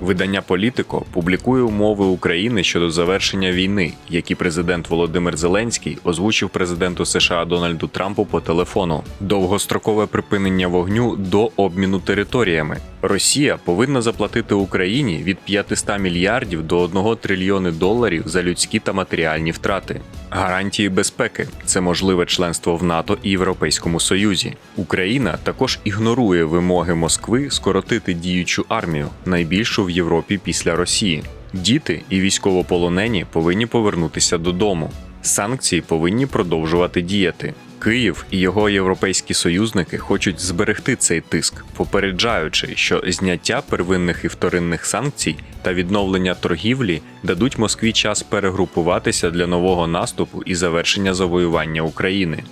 Видання Політико публікує умови України щодо завершення війни, які президент Володимир Зеленський озвучив президенту США Дональду Трампу по телефону. Довгострокове припинення вогню до обміну територіями. Росія повинна заплатити Україні від 500 мільярдів до 1 трильйони доларів за людські та матеріальні втрати. Гарантії безпеки це можливе членство в НАТО і Європейському Союзі. Україна також ігнорує вимоги Москви скоротити діючу армію, найбільшу в Європі після Росії. Діти і військовополонені повинні повернутися додому. Санкції повинні продовжувати діяти. Київ і його європейські союзники хочуть зберегти цей тиск, попереджаючи, що зняття первинних і вторинних санкцій та відновлення торгівлі дадуть Москві час перегрупуватися для нового наступу і завершення завоювання України.